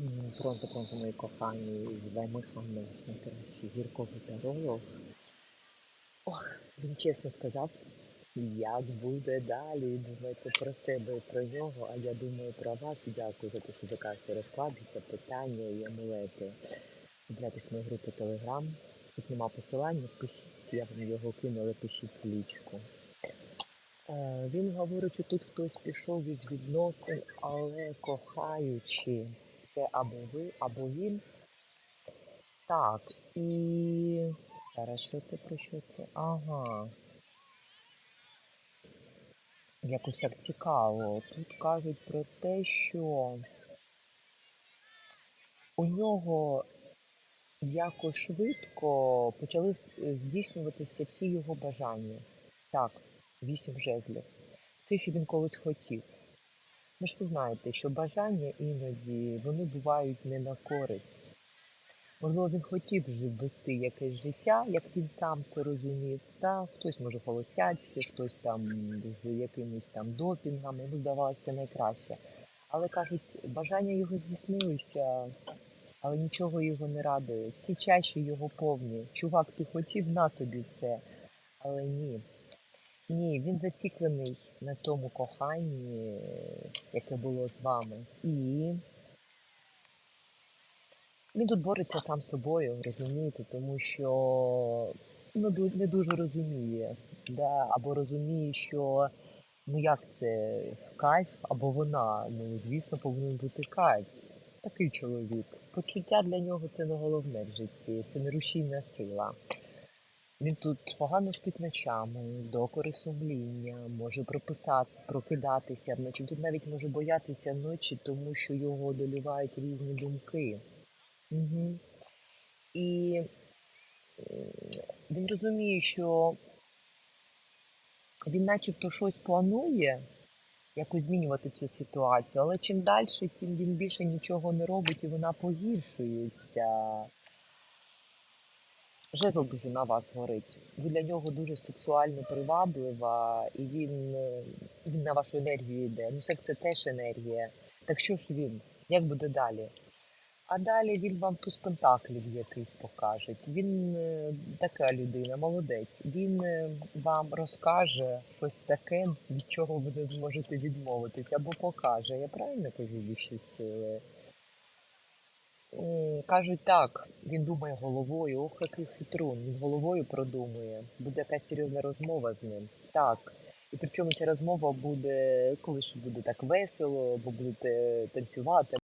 Пронто, пронто, мої кохані, візьмемо з вами наш найкращий. Ох, він чесно сказав, як буде далі. Думайте про себе і про нього, а я думаю про вас. Дякую за те, що заказуєте розклади, запитання і амулети. Купляйтесь в мою групу Telegram. Тут нема посилання, пишіть, я вам його кину, але пишіть в лічку. Е, Він говорить, що тут хтось пішов із відносин, але кохаючи. Це або ви, або він. Так, і зараз що це про що це? Ага. Якось так цікаво. Тут кажуть про те, що у нього якось швидко почали здійснюватися всі його бажання. Так, вісім жезлів. Все, що він колись хотів. Ну ж ви знаєте, що бажання іноді вони бувають не на користь. Можливо, він хотів вже вести якесь життя, як він сам це розумів. Та хтось може холостяцьке, хтось там з якимись там допінгами, йому здавалося найкраще. Але кажуть, бажання його здійснилися, але нічого його не радує. Всі чаші його повні. Чувак, ти хотів на тобі все. Але ні. Ні, він заціклений на тому коханні, яке було з вами. І він тут бореться сам з собою, розумієте, тому що ну, не дуже розуміє. Да? Або розуміє, що ну як це кайф, або вона. Ну, звісно, повинен бути кайф. Такий чоловік. Почуття для нього це не головне в житті, це не рушійна сила. Він тут погано спить ночами, докори сумління, може прописати, прокидатися вночі. Тут навіть може боятися ночі, тому що його долювають різні думки. Угу. І він розуміє, що він начебто щось планує, якось змінювати цю ситуацію, але чим далі, тим він більше нічого не робить і вона погіршується. Жезл дуже на вас горить. Ви для нього дуже сексуально приваблива, і він, е, він на вашу енергію йде. Ну, секс це теж енергія. Так що ж він? Як буде далі? А далі він вам туз пентаклів якийсь покаже. Він е, така людина, молодець. Він е, вам розкаже щось таке, від чого ви не зможете відмовитись, або покаже. Я правильно кажу вищі сили? Кажуть так, він думає головою, ох, який хитрун, він головою продумує. Буде якась серйозна розмова з ним. Так. І причому ця розмова буде, коли ж буде так весело, бо будете танцювати,